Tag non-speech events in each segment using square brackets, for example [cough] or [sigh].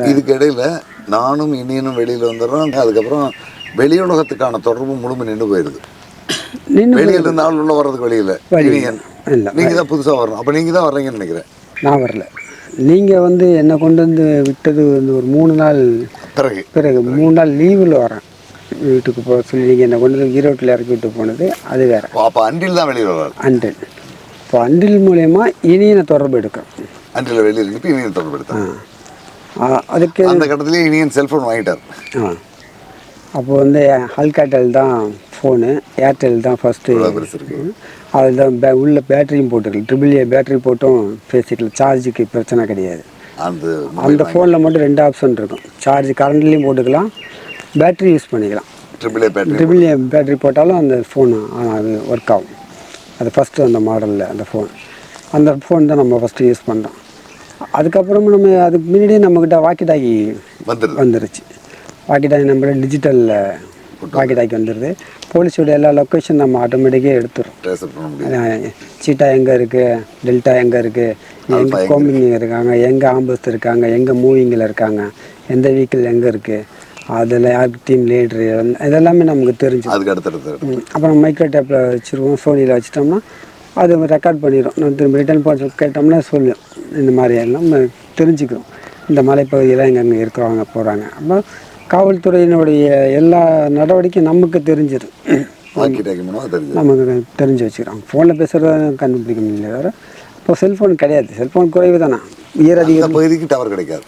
இதுக்கு இடையில நானும் இனியனும் வெளியில வந்துடுறோம். அதுக்கப்புறம் வெளியுலகத்துக்கான தொடர்பு முழுமை நின்று போயிடுது வெளியில இருந்து ஆள் உள்ள வர்றதுக்கு இல்ல. இனியன். இல்லை. நீங்க தான் புதுசா வரணும். அப்ப நீங்க தான் வர்றீங்கன்னு நினைக்கிறேன். நான் வரல. நீங்கள் வந்து என்னை கொண்டு வந்து விட்டது வந்து ஒரு மூணு நாள் பிறகு. பிறகு மூணு நாள் லீவில் வரேன். வீட்டுக்கு போக சொல்லி நீங்கள் என்னை கொண்டு வந்து ஈரோட்டில் இறக்கி விட்டு போனது அது வேறு. அப்ப அன்றில் தான் வெளியில் வர்றாரு. அண்டில் இப்போ அண்டில் மூலயமா இனியனை தொடர்பு எடுக்கும் அன்றில் வெளியில் இனியன் தொடர்பு எடுத்தார். ஆ, அதுக்கு அந்த கட்டத்திலேயே இனியன் செல்போன் வாங்கிட்டார். ஆ. அப்போ வந்து ஹல்காட்டல் தான் ஃபோனு ஏர்டெல் தான் ஃபஸ்ட்டு அதில் தான் பே உள்ள பேட்டரியும் போட்டுருக்கலாம் ட்ரிபிள் ஏ பேட்டரி போட்டும் பேசிக்கலாம் சார்ஜுக்கு பிரச்சனை கிடையாது. அந்த அந்த ஃபோனில் மட்டும் ரெண்டு ஆப்ஷன் இருக்கும். சார்ஜ் கரண்ட்லேயும் போட்டுக்கலாம். பேட்டரி யூஸ் பண்ணிக்கலாம். Triple A battery triple A battery போட்டாலும் அந்த ஃபோன் அது ஒர்க் ஆகும். அது ஃபஸ்ட்டு அந்த மாடலில் அந்த ஃபோன் அந்த ஃபோன் தான் நம்ம ஃபஸ்ட்டு யூஸ் பண்ணுறோம் அதுக்கப்புறமா நம்ம அதுக்கு முன்னாடியே நம்மக்கிட்ட வாக்கி டாக்கி வந்துருச்சு. வாக்கி டாக்கி நம்ம டிஜிட்டலில் வாக்கி டாக்கி வந்துடுது போலீஸோட எல்லா லொக்கேஷன் நம்ம ஆட்டோமேட்டிக்காக அஹ் சீட்டா எங்கே இருக்குது டெல்டா எங்கே இருக்குது எங்கே கோம்பிங் இருக்காங்க? எங்கே ஆம்பஸ் இருக்காங்க? எங்கே மூவிங்கில் இருக்காங்க? எந்த வெஹிக்கிள் எங்கே இருக்குது அதில் யாருக்கு டீம் லீட்ரு இதெல்லாமே நமக்கு தெரிஞ்சு அதுக்கு அடுத்தடுத்து ம், அப்புறம் மைக்ரோ டேப்பில் வச்சுருவோம். சோனியில் வச்சிட்டோம்னா அது ரெக்கார்ட் பண்ணிடும் நான் திரும்ப ரிட்டர்ன் பண்ண கேட்டோம்னா சொல்லும். இந்த மாதிரி எல்லாம் நம்ம தெரிஞ்சுக்கிறோம். இந்த மலைப்பகுதியில் எங்கெங்கே இருக்கிறவங்க போகிறாங்க அப்போ காவல்துறையினுடைய எல்லா நடவடிக்கையும் நமக்கு தெரிஞ்சிடும். நமக்கு தெரிஞ்சு வச்சுக்கிறோம். ஃபோனில் பேசுகிறத கண்டுபிடிக்க முடியல வேறு. இப்போ செல்ஃபோன் கிடையாது. செல்ஃபோன் குறைவு தானே? உயர் அதிக அந்த பகுதிக்கு டவர் கிடைக்காது.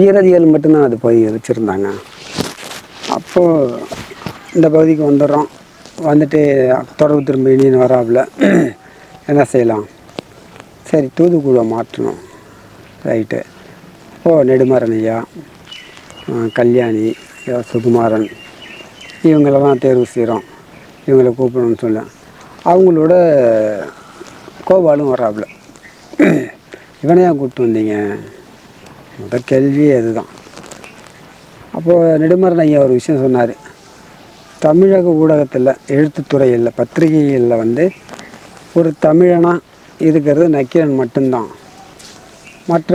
உயர் அதிகாரிகள் மட்டும்தான் அது போய் வச்சுருந்தாங்க. அப்போது இந்த பகுதிக்கு வந்துடுறோம். வந்துட்டு தொடர்பு திரும்ப இனியன் வராப்புல. என்ன செய்யலாம்? சரி தூதுக்குழுவை மாற்றணும். ரைட்டு ஓ நெடுமாறன் ஐயா கல்யாணி சுகுமாரன் இவங்களெல்லாம் தேர்வு செய்கிறோம். இவங்களை கூப்பிடணும்னு சொல்ல. அவங்களோட கோபாலும் வராப்புல இவனையாக கூப்பிட்டு வந்தீங்க? முத கேள்வி அதுதான். அப்போது நெடுமரன் ஐயா ஒரு விஷயம் சொன்னார். தமிழக ஊடகத்தில் எழுத்துத்துறையில் பத்திரிகைகளில் வந்து ஒரு தமிழனா இருக்கிறது நக்கீரன் மட்டும்தான். மற்ற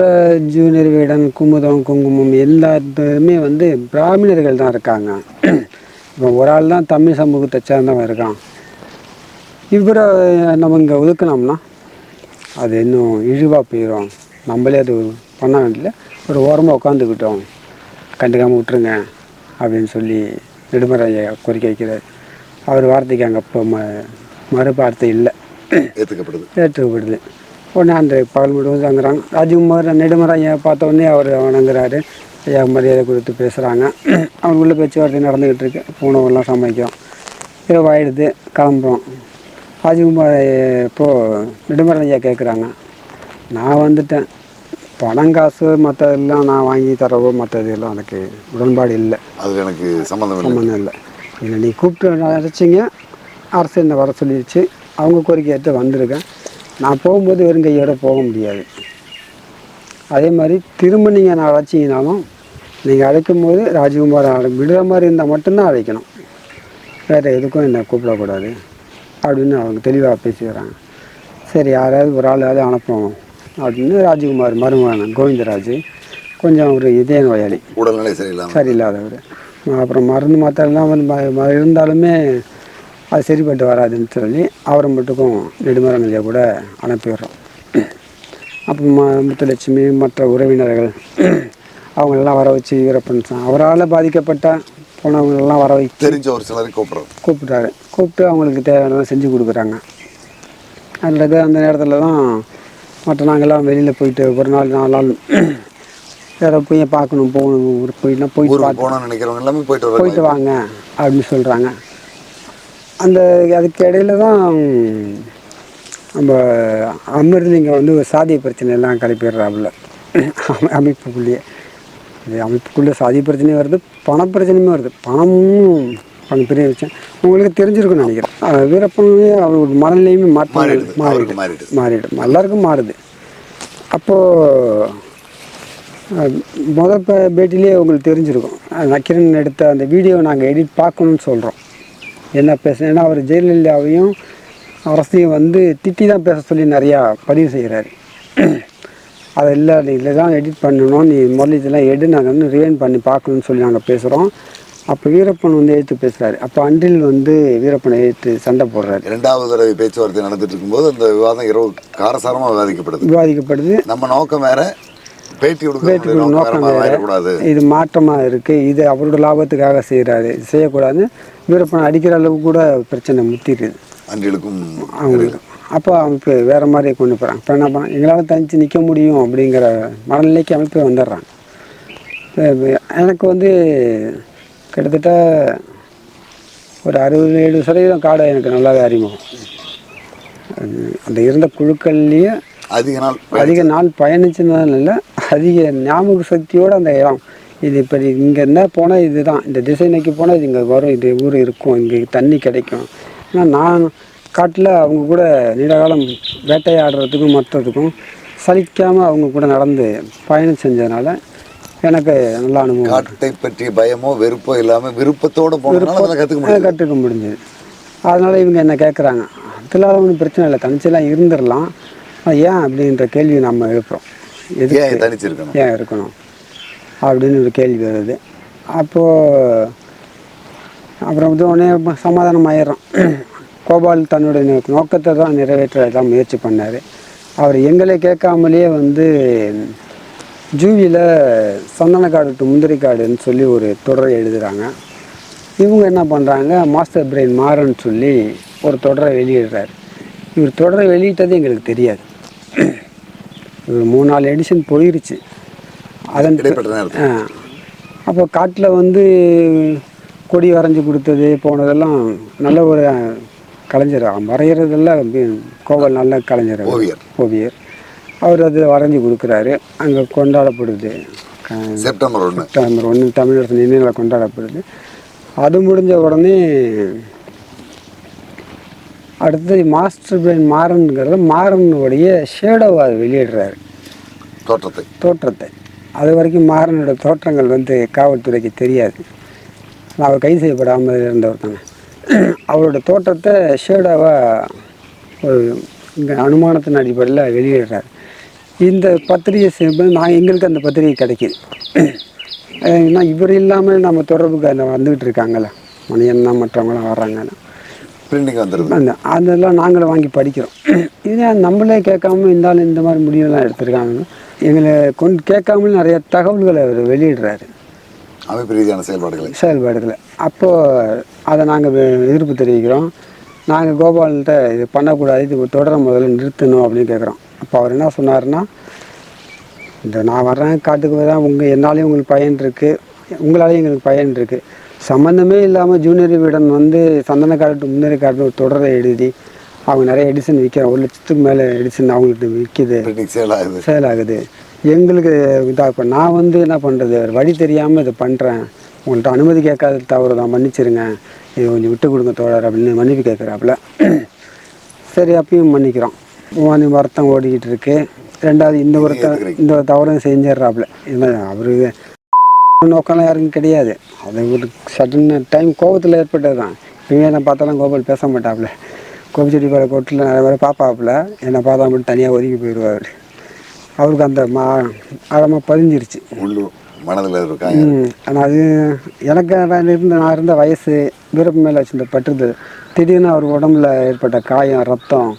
ஜூனியர் வீடன் குமுதம் குங்குமம் எல்லாத்துமே வந்து பிராமணர்கள் தான் இருக்காங்க. இப்போ ஒரு ஆள் தான் தமிழ் சமூகத்தை சேர்ந்தவன் இருக்கான். இவரை நம்ம இங்கே ஒதுக்கினோம்னா அது இன்னும் இழிவாக போயிடும் நம்மளே அது பண்ண வேண்டிய ஒரு ஓரமாக உட்காந்துக்கிட்டோம் கண்டுக்காமல் விட்டுருங்க அப்படின்னு சொல்லி நெடுமறைய கோரிக்கை வைக்கிறார். அவர் வார்த்தைக்கு அங்கே இப்போ ம மறுபார்த்தை இல்லை. ஏற்றுக்கப்படுது ஏற்றுக்கப்படுது உடனே அந்த பகல் மட்டும் தங்குறாங்க ராஜ்குமார் நெடுமறையை பார்த்த உடனே அவர் வணங்குறாரு. ஐயா மரியாதை கொடுத்து பேசுகிறாங்க அவங்களுக்குள்ள பேச்சுவார்த்தை நடந்துக்கிட்டு இருக்கு. உணவெல்லாம் சமைக்கும் இரவு ஆயிடுது. கிளம்புறோம். ராஜ்குமார் இப்போது நெடுமறை ஐயா கேட்குறாங்க நான் வந்துட்டேன். பணம் காசு மற்றதெல்லாம் நான் வாங்கி தரவோ மற்றது எல்லாம் எனக்கு உடன்பாடு இல்லை. அது எனக்கு சம்மந்தம் சம்மந்தம் இல்லை. இல்லை நீ கூப்பிட்டு அழைச்சிங்க. அரசு என்னை வர சொல்லிடுச்சு அவங்க கோரிக்கை ஏற்று வந்திருக்கேன். நான் போகும்போது வெறும் கையோட போக முடியாது. அதே மாதிரி திரும்ப நீங்கள் நான் அழைச்சிங்கனாலும் நீங்கள் அழைக்கும் போது ராஜகுமார் அழை- விடுற மாதிரி இருந்தால் மட்டும்தான் அழைக்கணும். வேறு எதுக்கும் என்னை கூப்பிடக்கூடாது. அப்படின்னு அவங்க தெளிவாக பேசிக்கிறாங்க சரி யாராவது ஒரு ஆளாவது அனுப்புவோம் அப்படின்னு ராஜகுமார் மருமகன் கோவிந்தராஜ் கொஞ்சம் ஒரு இதய நோயாளி. உடல்நிலை சரியில்லாமல் சரியில்லாதவர். அப்புறம் மருந்து மாத்திரைலாம் வந்து ம- இருந்தாலுமே அது சரிப்பட்டு வராதுன்னு சொல்லி அவரை மட்டுக்கும் நெடுமரங்களையா கூட அனுப்பிடுறோம் அப்போ ம முத்துலட்சுமி மற்ற உறவினர்கள் அவங்களெல்லாம் வர வச்சு வீரப்பன் சா- அவரால் பாதிக்கப்பட்ட போனவங்களெல்லாம் வர வச்சு தெரிஞ்ச ஒரு சிலரை கூப்பிடுறது கூப்பிட்டாரு. கூப்பிட்டு அவங்களுக்கு தேவையானதை செஞ்சு கொடுக்குறாங்க. அல்லது அந்த நேரத்தில் தான் மற்ற நாங்கள்லாம் வெளியில் போயிட்டு ஒரு நாள் நாலு நாள் வேறு போய் பார்க்கணும் போகணும் ஊருக்கு போயிட்டு ஊருக்கு பார்த்து போகணும்னு நினைக்கிறவங்க எல்லாமே போயிட்டு வர போயிட்டு வாங்க அப்படின்னு சொல்கிறாங்க அந்த அதுக்கு இடையில தான் நம்ம அமிர்தலிங்க வந்து ஒரு சாதிய பிரச்சனை எல்லாம் கிளப்பிடுறாப்புல அமைப்புக்குள்ளேயே. இது அமைப்புக்குள்ளே சாதிய பிரச்சனையும் வருது பண பிரச்சனையுமே வருது. பணமும் பணம் பெரிய விஷயம். உங்களுக்கு தெரிஞ்சிருக்கும்னு நினைக்கிறேன். அஹ் வீரப்பனே அவரோட மனநிலையுமே அவருக்கு மாறிடுது. மாறிடும் எல்லாருக்கும் மாறுது. அப்போது முத பேட்டிலே உங்களுக்கு தெரிஞ்சிருக்கும். நக்கீரன் எடுத்த அந்த வீடியோ நாங்கள் எடிட் பார்க்கணும்னு சொல்கிறோம் என்ன பேச ஏன்னா அவர் ஜெயலலிதாவையும் அரசையும் வந்து திட்டி தான் பேச சொல்லி நிறையா பதிவு செய்கிறாரு. அதை இல்லை நீ இதில் தான் எடிட் பண்ணணும் நீ முதல்ல இதெல்லாம் எடு நாங்கள் வந்து ரிவைன் பண்ணி பார்க்கணும்னு சொல்லி நாங்கள் பேசுகிறோம் அப்போ வீரப்பன் வந்து எழுத்து பேசுகிறாரு அப்போ அன்றில் வந்து வீரப்பனை எழுத்து சண்டை போடுறாரு. இரண்டாவது தடவை பேச்சுவார்த்தை நடந்துட்டு இருக்கும்போது அந்த விவாதம் இரவு காரசாரமா விவாதிக்கப்படுது. விவாதிக்கப்படுது. நம்ம நோக்கம் வேற பேட்டி கொடுக்க நோக்கம் இது மாற்றமாக இருக்குது இது அவரோட லாபத்துக்காக செய்கிறாரு செய்யக்கூடாது வீரப்பனை அடிக்கிற அளவுக்கு கூட பிரச்சனை முத்திடுது அன்றிலுக்கும் அவங்களுக்கு. அப்போ அமைப்பு வேறு மாதிரி கொண்டு போகிறாங்க இப்போ என்ன பண்ண எங்களால் தனித்து நிற்க முடியும் அப்படிங்கிற மனநிலைக்கு அமைப்பு வந்துடுறாங்க எனக்கு வந்து கிட்டத்தட்ட ஒரு அறுபது எழுபது சதவீதம் காடை எனக்கு நல்லாவே அறிமுகம். அந்த இருந்த குழுக்கள்லேயே அதிக நாள் அதிக நாள் பயணிச்சதுனால இல்லை அதிக ஞாபக சக்தியோடு அந்த இடம். இது இப்போ இங்கே என்ன போனால் இதுதான். இந்த திசை நோக்கி போனால் இது இங்கே வரும். இது ஊர் இருக்கும். இங்கே தண்ணி கிடைக்கும். ஏன்னா நான் காட்டில் அவங்க கூட நீண்ட காலம் வேட்டையாடுறதுக்கும் மற்றதுக்கும் சலிக்காமல் அவங்க கூட நடந்து பயணம் செஞ்சதுனால எனக்கு நல்ல அனுபவம். காட்டை பற்றிய பயமோ வெறுப்போ இல்லாம விருப்பத்தோட போனதுனால கத்துக்க முடியும் கற்றுக்க முடிஞ்சது. அதனால் இவங்க என்ன கேட்குறாங்க அதெல்லாம் ஒன்றும் பிரச்சனை இல்லை. தனிச்செல்லாம் இருந்துடலாம். ஏன் அப்படின்ற கேள்வி நம்ம எழுப்புறோம். எது ஏன் தனிச்சிருக்கணும்? ஏன் இருக்கணும்? அப்படின்னு ஒரு கேள்வி வருது. அப்போது அப்புறம் வந்து உடனே சமாதானம் ஆயிடுறோம் கோபால் தன்னுடைய நோக்கத்தை தான் நிறைவேற்ற தான் முயற்சி பண்ணார். அவர் எங்களை கேட்காமலேயே வந்து ஜூவியில் சந்தனக்காடு டு முந்திரிக்காடுன்னு சொல்லி ஒரு தொடரை எழுதுகிறாங்க இவங்க என்ன பண்ணுறாங்க மாஸ்டர் பிரெயின் மாறன்னு சொல்லி ஒரு தொடரை வெளியிடுறாரு. இவர் தொடரை வெளியிட்டது எங்களுக்கு தெரியாது. மூணு நாலு எடிஷன் போயிருச்சு. அதன். அப்போ காட்டில் வந்து கொடி வரைஞ்சி கொடுத்தது போனதெல்லாம் நல்ல ஒரு கலைஞர். வரைகிறதெல்லாம் கோபால் நல்ல கலைஞர். ஓவியர். ஓவியர். அவர் அது வரைஞ்சி கொடுக்குறாரு. அங்கே கொண்டாடப்படுது. செப்டம்பர் ஒன்று. செப்டம்பர் ஒன்று தமிழரசு நினைவில் கொண்டாடப்படுது. அது முடிஞ்ச உடனே அடுத்தது மாஸ்டர் பிரெயின் மாறனுங்கிறத மாறனுடைய ஷேடோவை அது வெளியிடுறாரு. தோற்றத்தை. தோற்றத்தை. அது வரைக்கும் மாறனோட தோற்றங்கள் வந்து காவல்துறைக்கு தெரியாது. அவர் கைது செய்யப்படாமல் இருந்தவர் தானே அவரோட தோற்றத்தை ஷேடாவாக ஒரு இங்கே அனுமானத்தின் அடிப்படையில் வெளியிடுறாரு. இந்த பத்திரிகை செய்யும்போது நான் எங்களுக்கு அந்த பத்திரிகை கிடைக்கிது. ஏன்னா இவர் இல்லாமல் நம்ம தொடர்புக்கு அந்த வந்துக்கிட்டு இருக்காங்கல்ல. மணியண்ணா மற்றவங்களாம் வர்றாங்கல்ல பிரிண்டிங் வந்துடுது அதெல்லாம் நாங்களும் வாங்கி படிக்கிறோம். இதே நம்மளே கேட்காம இந்த ஆள் இந்த மாதிரி முடிவெல்லாம் எடுத்திருக்காங்க. எங்களை கொண்டு கேட்காம நிறைய தகவல்களை அவர் வெளியிடுறாரு. அமைப்பு ரீதியான செயல்பாடுகளை. செயல்பாடுகளை. அப்போது அதை நாங்கள் எதிர்ப்பு தெரிவிக்கிறோம். நாங்கள் கோபால்கிட்ட இது பண்ணக்கூடாது இது தொடர முதல்ல நிறுத்தணும் அப்படின்னு கேட்குறோம். அப்போ அவர் என்ன சொன்னாருன்னா இந்த நான் வர்றேன் காட்டுக்கு வரேன் உங்கள் என்னாலையும் உங்களுக்கு பயன் இருக்குது உங்களாலேயும் எங்களுக்கு பயன் இருக்குது சம்மந்தமே இல்லாமல் ஜூனியர் வீடன் வந்து சந்தன காட்டு முன்னேறி காட்டு ஒரு தொடரை எழுதி அவங்க நிறைய எடிஷன் விற்கிறாங்க ஒரு லட்சத்துக்கு மேலே எடிஷன் அவங்களுக்கு விற்கிது சேல் ஆகுது. செயலாகுது எங்களுக்கு இதாக இப்போ நான் வந்து என்ன பண்ணுறது வழி தெரியாமல் இதை பண்ணுறேன் உங்கள்கிட்ட அனுமதி கேட்காத தவறு தான். மன்னிச்சிருங்க. இது கொஞ்சம் விட்டு கொடுங்க தோழர் அப்படின்னு மன்னிப்பு கேட்குறாப்புல. சரி அப்பயும் மன்னிக்கிறோம். மணி வருத்தம் ஓடிக்கிட்டு இருக்கு. ரெண்டாவது இந்த ஒரு இந்த ஒரு தவறும் செஞ்சிடுறாப்புல. இல்லை அவரு நோக்கம்லாம் யாருக்கும் கிடையாது. அது ஒரு சடன் டைம் கோபத்தில் ஏற்பட்டது தான் இப்போயே நான் பார்த்தாலும் கோபால் பேச மாட்டாப்புல. கோபிச்செடி பாறை கோட்டில் நிறைய பேர் பார்ப்பாப்புல. என்னை பார்த்தா மட்டும் தனியாக ஒதுங்கி போயிடுவார். அவருக்கு அந்த மா ஆழமாக பதிஞ்சிருச்சு. மனதில் இருக்காங்க. ம், ஆனா அது எனக்கு நான் இருந்த நான் இருந்த வயசு வீரப்பு மேலே வச்சிருந்த பற்றுதல் திடீர்னு அவர் உடம்புல ஏற்பட்ட காயம் ரத்தம்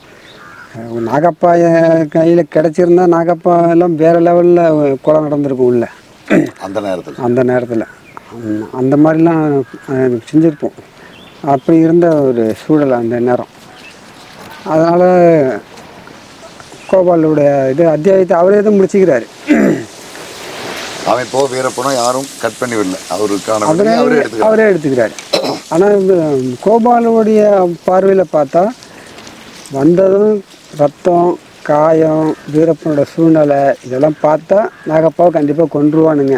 அஹ் நாகப்பாய கையில் கிடச்சிருந்தா நாகப்பா எல்லாம் வேறு லெவலில் கொலை நடந்திருக்கும் உள்ள. அந்த நேரத்தில். அந்த நேரத்தில். அந்த மாதிரிலாம் செஞ்சுருப்போம். அப்படி இருந்த ஒரு சூழல் அந்த நேரம். அதனால் கோபாலுடைய இது அத்தியாயத்தை அவரே தான் முடிச்சுக்கிறாரு. அமைப்போ வீரப்பனோ யாரும் கட் பண்ணி விடல அவருக்கான அவரே அவரே எடுத்துக்கிறாரு. ஆனால் கோபாலுடைய பார்வையில் பார்த்தா வந்ததும் ரத்தம் காயம் வீரப்பனோட சூழ்நிலை இதெல்லாம் பார்த்தா நாகப்பாவை கண்டிப்பாக கொன்றுவானுங்க.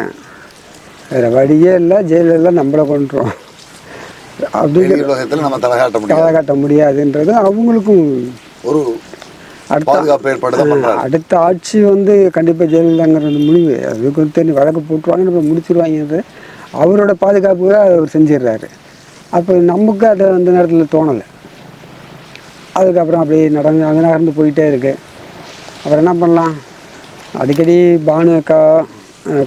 வேறு வழியே இல்லை ஜெயிலில் நம்மளை கொன்றுவோம் அப்படி நம்ம தலைகாட்ட முடியாது. கதை காட்ட முடியாதுன்றது அவங்களுக்கும் ஒரு அடுத்த பாதுகாப்பு அடுத்த ஆட்சி வந்து கண்டிப்பாக ஜெயலலிதாங்கிறது முடிவு. அதுக்கு வந்து தெரிஞ்சு வழக்கு போட்டுருவாங்க நம்ம முடிச்சிருவாங்கிறது அவரோட பாதுகாப்புக்காக அவர் செஞ்சிடுறாரு. அப்போ நமக்கு அதை அந்த நேரத்தில் தோணலை. அதுக்கப்புறம் அப்படியே நடந்து நகர்ந்து போயிட்டே இருக்கு. அப்புறம் என்ன பண்ணலாம்? அடிக்கடி பானு அக்கா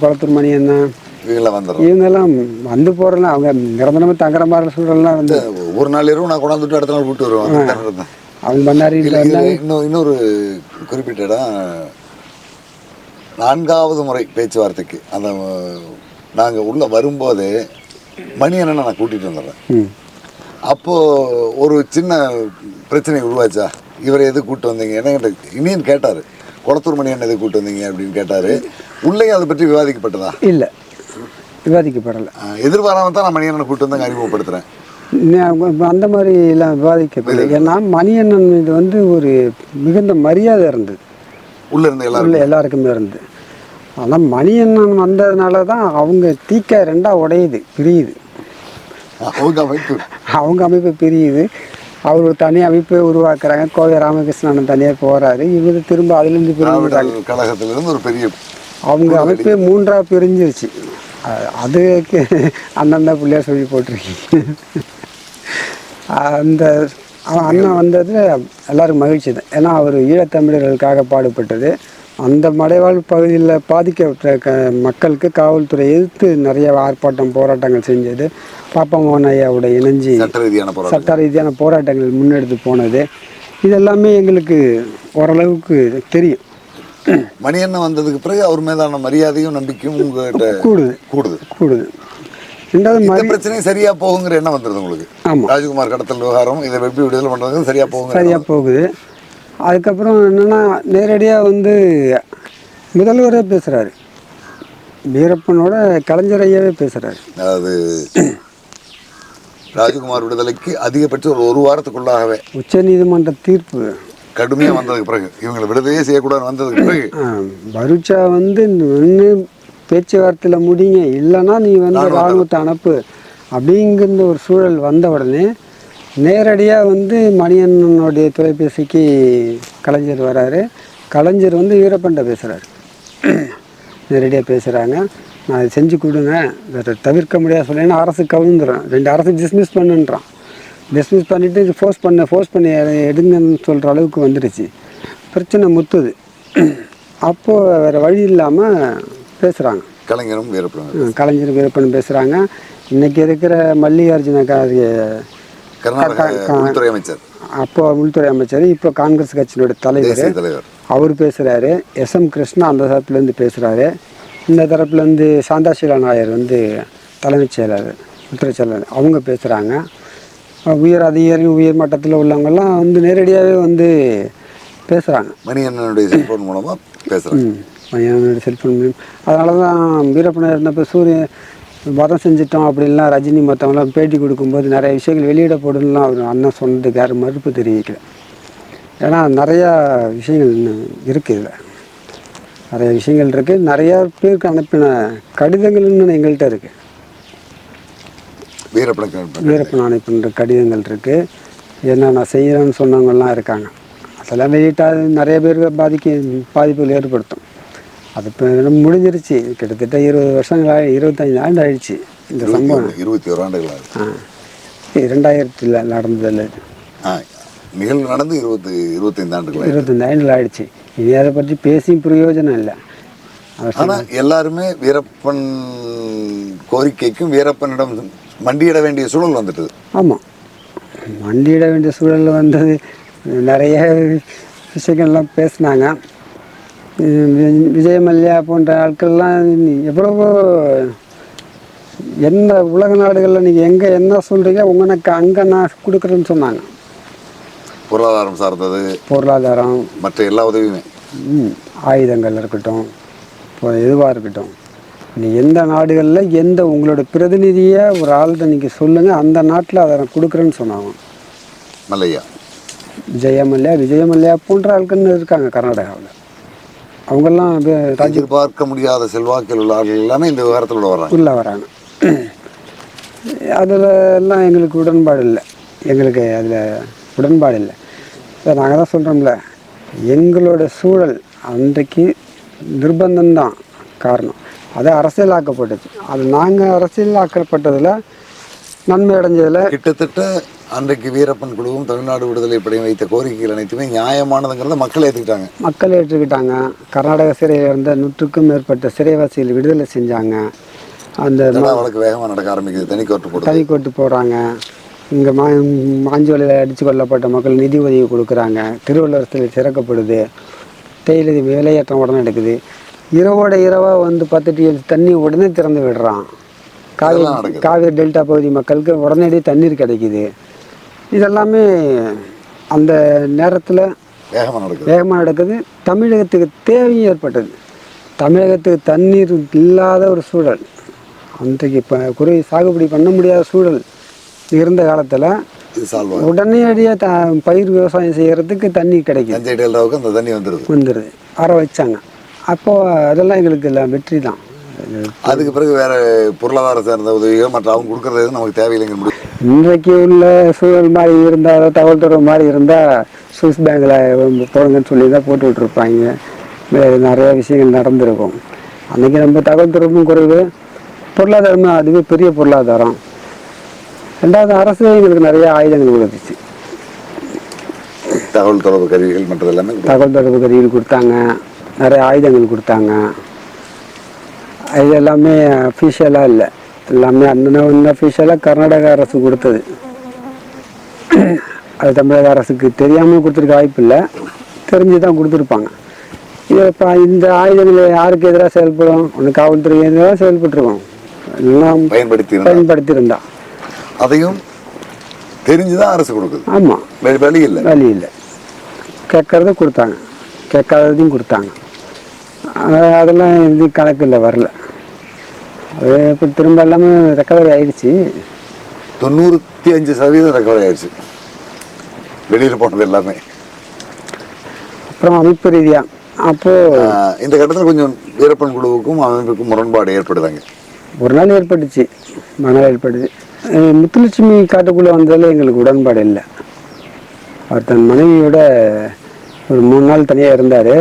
குளத்தூர் மணி அண்ணன் இவங்களாம் வந்துடுறோம் இவங்கெல்லாம் வந்து போகிறலாம் அவங்க நிரந்தரமாக தங்குற மாதிரி சூழல்லாம் வந்து ஒரு நாள் இரவு நான் கொண்டாந்துட்டு அடுத்த நாள் கூட்டு வருவேன். அவங்க இதுல இன்னும் இன்னொரு குறிப்பிட்ட இடம். நான்காவது முறை பேச்சுவார்த்தைக்கு. அந்த நாங்கள் உள்ளே வரும்போதே மணி அண்ணனை நான் கூட்டிகிட்டு வந்துடுறேன். அப்போது ஒரு சின்ன பிரச்சனை உருவாச்சா? இவரை எது கூட்டு வந்தீங்க? என்ன இனியன் கேட்டார். குளத்தூர் மணி அண்ணன் எது கூட்டு வந்தீங்க அப்படின்னு கேட்டார். உள்ளேயும் அதை பற்றி விவாதிக்கப்பட்டதா? இல்லை. விவாதிக்கப்படலை. ஆஹ் எதிர்பாராம தான் நான் மணி அண்ணனை கூட்டு வந்து அறிமுகப்படுத்துகிறேன் அந்த மாதிரி எல்லாம் விவாதிக்கப்படலை. ஏன்னா மணியண்ணன் மீது வந்து ஒரு மிகுந்த மரியாதை இருந்தது. உள்ளே இருந்த எல்லாரும் உள்ள எல்லாருக்குமே இருந்து ஆனால் மணியண்ணன் வந்ததுனால தான் அவங்க தீக்க ரெண்டாக உடையுது பிரியுது. அவங்க அமைப்பு. அவங்க அமைப்பு பிரியுது. அவர் ஒரு தனி அமைப்பை உருவாக்குறாங்க. கோவை ராமகிருஷ்ணன் தனியாக போகிறாரு இவர் திரும்ப அதுலேருந்து திராவிடர் கழகத்திலிருந்து ஒரு பெரிய அவங்க அமைப்பே மூன்றாக பிரிஞ்சிருச்சு. அதுக்கு அண்ணன் பிள்ளையார் சொல்லி போட்டிருக்கீங்க. அந்த அண்ணன் வந்தது எல்லாருக்கும் மகிழ்ச்சி தான். ஏன்னா அவர் ஈழத்தமிழர்களுக்காக பாடுபட்டது. அந்த மலைவாழ் பகுதியில் பாதிக்கப்பட்ட க மக்களுக்கு காவல்துறை எதிர்த்து நிறைய ஆர்ப்பாட்டம் போராட்டங்கள் செஞ்சது. பாப்பா மோகன் ஐயாவோட இணைஞ்சி சட்ட ரீதியான போராட்டங்கள் முன்னெடுத்து போனது. இது எல்லாமே எங்களுக்கு ஓரளவுக்கு தெரியும். மணி அண்ணன் வந்ததுக்கு பிறகு அவர் மீதான மரியாதையும் நம்பிக்கையும் உங்ககிட்ட கூடுது. கூடுது. கூடுது. ரெண்டாவது பிரச்சனையும் சரியா போகுங்கிற எண்ணம் வந்துருது உங்களுக்கு. ஆமாம் ராஜ்குமார் கடத்தல் விவகாரம் இதை எப்படி விடுதலை பண்றதுக்கு சரியா போகுங்க சரியாக போகுது. அதுக்கப்புறம் என்னென்னா நேரடியாக வந்து முதல்வரே பேசுகிறாரு வீரப்பனோட கலைஞர் ஐயாவே பேசுகிறாரு அதாவது ராஜ்குமார் விடுதலைக்கு அதிகபட்சம் ஒரு ஒரு வாரத்துக்குள்ளாகவே உச்சநீதிமன்ற தீர்ப்பு. கடுமையா வந்ததுக்கு பிறகு இவங்களை விடுதலையே செய்யக்கூடாது வந்ததுக்கு பிறகு. பரூச்சா வந்து ஒன்று பேச்சுவார்த்தையில் முடிங்க இல்லைன்னா நீ வந்து ராணுவத்தை அனுப்பு. அப்படிங்கிற ஒரு சூழல் வந்த உடனே நேரடியாக வந்து மணியண்ணனுடைய தொலைபேசிக்கு கலைஞர் வராரு. கலைஞர் வந்து வீரப்பன்ட்ட பேசுகிறாரு [clears throat] நேரடியாக பேசுகிறாங்க நான் இதை செஞ்சு கொடுங்க. வேறு தவிர்க்க முடியாது சொல்லேன்னா அரசு கவுந்துடும் ரெண்டு அரசு டிஸ்மிஸ் பண்ணுன்றான். டிஸ்மிஸ் பண்ணிவிட்டு ஃபோர்ஸ் பண்ண ஃபோர்ஸ் பண்ணி எடுங்கன்னு சொல்கிற அளவுக்கு வந்துடுச்சு பிரச்சனை முத்துது. [clears throat] அப்போது வேறு வழி இல்லாமல் பேசுகிறாங்க கலைஞரும் வீரப்பன் கலைஞர் வீரப்பன் பேசுகிறாங்க இன்றைக்கி இருக்கிற மல்லிகார்ஜுன காரிய கர்நாடக உள்துறை அமைச்சர். அப்போ உள்துறை அமைச்சர் இப்போ காங்கிரஸ் கட்சியினுடைய தலைவர். அவர் பேசுகிறாரு எஸ்எம் கிருஷ்ணா அந்த தரப்புலேருந்து பேசுகிறாரு இந்த தரப்புலேருந்து சாந்தாசீலா நாயர் வந்து தலைமைச் செயலாளர் உள்துறை செயலாளர் அவங்க பேசுகிறாங்க உயர் அதிகாரி உயர் மட்டத்தில் உள்ளவங்கெல்லாம் வந்து நேரடியாகவே வந்து பேசுகிறாங்க மணி அண்ணனுடைய செல்போன் மூலமா பேசுறேன் ம் பையனோட செல்ஃபோன் மூலியம் அதனால தான் வீரப்பனர் இருந்தப்போ சூரியன் வதம் செஞ்சிட்டோம் அப்படின்லாம் ரஜினி மற்றவங்களாம் பேட்டி கொடுக்கும்போது நிறைய விஷயங்கள் வெளியிடப்படும்லாம் அவர் அண்ணன் சொன்னதுக்கு யாரும் மறுப்பு தெரிவிக்கல. ஏன்னா நிறையா விஷயங்கள் இன்னும் இருக்குது இதில். நிறைய விஷயங்கள் இருக்குது நிறையா பேருக்கு அனுப்பின கடிதங்கள் இன்னும் எங்கள்கிட்ட இருக்குது வீரப்பனுக்கு வீரப்பன் அனுப்பின்ற கடிதங்கள் இருக்குது என்ன நான் செய்கிறேன்னு சொன்னவங்கலாம் இருக்காங்க. அதெல்லாம் வெளியிட்டால் நிறைய பேருக்கு பாதிக்க பாதிப்புகள் ஏற்படுத்தும். அது இப்போ முடிஞ்சிருச்சு. கிட்டத்தட்ட இருபது வருஷங்கள் இருபத்தஞ்சி ஆண்டு ஆயிடுச்சு இந்த சம்பவம். இருபத்தி ஒரு ஆண்டுகள் ஆ. இரண்டாயிரத்தில் நடந்ததில். ஆ, நிகழ்வு நடந்து இருபத்தி இருபத்தைந்து ஆண்டுகள் ஆகுது. இருபத்தஞ்சி ஆண்டுகள் ஆயிடுச்சு. இனி அதை பற்றி பேசியும் பிரயோஜனம் இல்லை. அவர் ஆனா எல்லாருமே வீரப்பன் கோரிக்கைக்கும் வீரப்பனிடம் மண்டியிட வேண்டிய சூழல் வந்துட்டது. ஆமாம் மண்டியிட வேண்டிய சூழல் வந்தது. நிறைய விஷயங்கள்லாம் பேசினாங்க. விஜய் மல்லையா போன்ற ஆட்கள்லாம் எவ்வளவோ எந்த உலக நாடுகளில் நீங்கள் எங்கே என்ன சொல்கிறீங்க உங்களுக்கு அங்கே நான் கொடுக்குறேன்னு சொன்னாங்க. பொருளாதாரம் சார்ந்தது பொருளாதாரம். மற்ற எல்லா உதவியுமே. ம், ஆயுதங்கள் இருக்கட்டும் இப்போ எதுவாக இருக்கட்டும். நீ எந்த நாடுகளில் எந்த உங்களோட பிரதிநிதியை ஒரு ஆள்கிட்ட நீங்கள் சொல்லுங்கள் அந்த நாட்டில் அதை நான் கொடுக்குறேன்னு சொன்னாங்க. மல்லையா? விஜயமல்லையா விஜயமல்லையா போன்ற ஆட்கள் இருக்காங்க கர்நாடகாவில். அவங்கெல்லாம் அப்படியே ராஜ் எதிர்பார்க்க முடியாத செல்வாக்கில் உள்ள ஆட்கள் எல்லாமே இந்த விவகாரத்தில் உள்ள வர்றாங்க. உள்ளே வராங்க. அதில் எல்லாம் எங்களுக்கு உடன்பாடு இல்லை. எங்களுக்கு அதில் உடன்பாடு இல்லை. இப்போ நாங்கள் தான் சொல்கிறோம்ல எங்களோட சூழல் அன்றைக்கு நிர்பந்தம்தான் காரணம். அது அரசியலாக்கப்பட்டது. அது நாங்கள் அரசியலாக்கப்பட்டதில் நன்மை அடைஞ்சதில் கிட்டத்தட்ட அன்றைக்கு வீரப்பன் குழுவும் தமிழ்நாடு விடுதலை படையும் வைத்த கோரிக்கைகள் அனைத்துமே நியாயமானதுங்கிறத மக்கள் ஏற்றுக்கிட்டாங்க மக்கள் ஏற்றுக்கிட்டாங்க. கர்நாடக சிறையில் இருந்த நூற்றுக்கும் மேற்பட்ட சிறைவாசிகள் விடுதலை செஞ்சாங்க. அந்த வழக்கு வேகமாக நடக்க ஆரம்பிக்குது. தனி கோர்ட்டு போட்டு தனி கோட்டு போடுறாங்க. இங்கே மா மாஞ்சோலையில் அடித்து கொல்லப்பட்ட மக்கள் நிதி உதவி கொடுக்குறாங்க. திருவள்ளுவர் திறக்கப்படுது. தேயிலை விலையேற்றம் உடனே நடக்குது இரவோட இரவாக வந்து பார்த்துட்டு தண்ணி உடனே திறந்து விடுறான். காவிரி. காவிரி டெல்டா பகுதி மக்களுக்கு உடனடி தண்ணீர் கிடைக்குது. இதெல்லாமே அந்த நேரத்தில் வேகமாக நடக்குது. வேகமாக நடக்குது. தமிழகத்துக்கு தேவையும் ஏற்பட்டது. தமிழகத்துக்கு தண்ணீர் இல்லாத ஒரு சூழல். அன்றைக்கு இப்போ குருவி சாகுபடி பண்ண முடியாத சூழல் இருந்த காலத்தில் உடனடியாக த பயிர் விவசாயம் செய்கிறதுக்கு தண்ணி டெல்டாவுக்கு அந்த தண்ணி வந்துடுது வந்துடுது வர வச்சாங்க. அப்போது அதெல்லாம் எங்களுக்கு எல்லாம் வெற்றி தான் அதுக்கு பிறகு வேற பொருளாதார சார்ந்த உதவியோ மற்ற அவங்க கொடுக்கறது நமக்கு தேவையில்லைங்க முடியும் இன்றைக்கு உள்ள சூழல் மாதிரி இருந்தால் தகவல் தொடர்பு மாதிரி இருந்தால் சுவிஸ் பேங்கில் போடுங்கன்னு சொல்லி தான் போட்டு விட்ருப்பாங்க வேறு நிறைய விஷயங்கள் நடந்திருக்கும். அன்றைக்கி நம்ம தகவல் தொடர்பும் குறைவு. பொருளாதாரமும் அதுவே பெரிய பொருளாதாரம். ரெண்டாவது அரசு எங்களுக்கு நிறைய ஆயுதங்கள் கொடுத்துச்சு தகவல் தொடர்பு கருவிகள் மற்றது எல்லாமே. தகவல் தொடர்பு கருவிகள் கொடுத்தாங்க. நிறைய ஆயுதங்கள் கொடுத்தாங்க. இது எல்லாமே அஃபிஷியலாக இல்லை. எல்லாமே அந்த அஃபிஷியலாக கர்நாடக அரசு கொடுத்தது. அது தமிழக அரசுக்கு தெரியாமல் கொடுத்துருக்க வாய்ப்பு இல்லை. தெரிஞ்சு தான் கொடுத்துருப்பாங்க. இது இப்போ இந்த ஆயுதங்கள் யாருக்கு எதிராக செயல்படும்? ஒன்று காவல்துறை எதிராக செயல்பட்டுருக்கோம். எல்லாம் பயன்படுத்தி பயன்படுத்தியிருந்தா. அதையும் தெரிஞ்சுதான் அரசு கொடுக்குது. ஆமாம் வழி இல்லை. வழி இல்லை. கேட்கறத கொடுத்தாங்க. கேட்காததையும் கொடுத்தாங்க. அதெல்லாம் இது கணக்கில் வரல. அது இப்போ திரும்ப எல்லாமே ரெக்கவரி ஆயிடுச்சு. தொண்ணூற்றி அஞ்சு சதவீதம் ரெக்கவரி ஆயிடுச்சு. வெளியில் போனது எல்லாமே. அப்புறம் அமைப்பு ரீதியாக அப்போது ஆஹ் இந்த கட்டத்தில் கொஞ்சம் வீரப்பன் குழுவுக்கும் அமைப்புக்கும் முரண்பாடு ஏற்படுதாங்க. ஒரு நாள் ஏற்பட்டுச்சு மணல் ஏற்பட்டுச்சு முத்துலட்சுமி காட்டுக்குள்ளே வந்ததில் எங்களுக்கு உடன்பாடு இல்லை. அவர் தன் மனைவியோட ஒரு மூணு நாள் தனியாக இருந்தார்.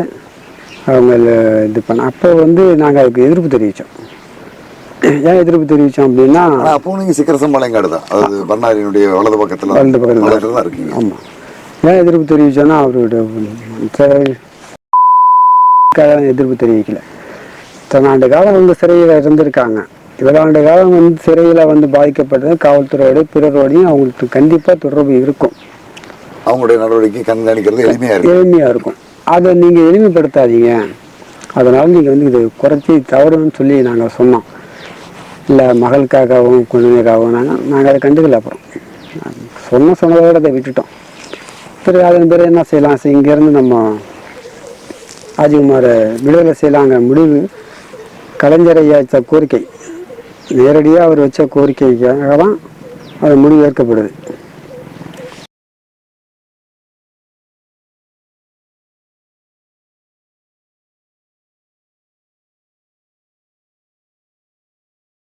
அவங்க இது பண்ண அப்போ வந்து நாங்கள் அதுக்கு எதிர்ப்பு தெரிவித்தோம் ஏன் எதிர்ப்பு தெரிவித்தோம் அப்படின்னா அப்போ நீங்கள் சிக்கர சம்பாளையங்காடு தான். அதாவது பண்ணாரியினுடைய வலது பக்கத்தில் வலது பக்கத்துல. தான் இருக்கீங்க. ஆமாம் ஏன் எதிர்ப்பு தெரிவித்தோன்னா அவரோட மற்ற எதிர்ப்பு தெரிவிக்கல. இத்தனை ஆண்டு காலம் வந்து சிறையில் இருந்திருக்காங்க. இவ்வளோ ஆண்டு காலம் வந்து சிறையில் வந்து பாதிக்கப்பட்டது காவல்துறையோட பிறரோடையும் அவங்களுக்கு கண்டிப்பாக தொடர்பு இருக்கும். அவங்களுடைய நடவடிக்கை கண்காணிக்கிறது எளிமையாக இருக்கு எளிமையாக இருக்கும். அதை நீங்கள் எளிமைப்படுத்தாதீங்க. அதனால் நீங்கள் வந்து இது குறைச்சி தவறுன்னு சொல்லி நாங்கள் சொன்னோம். இல்லை மகளுக்காகவும் குழந்தைக்காகவும் நாங்கள் நாங்கள் அதை கண்டுக்கல அப்புறம். சொன்ன சொன்னதோட அதை விட்டுட்டோம். சரி அதன் பிறகு என்ன செய்யலாம்? சரி இங்கேருந்து நம்ம ராஜ்குமாரை விடுதலை செய்யலாங்கிற முடிவு கலைஞர் வச்ச கோரிக்கை. நேரடியாக அவர் வச்ச கோரிக்கைக்காக தான் அது முடிவு ஏற்கப்படுது.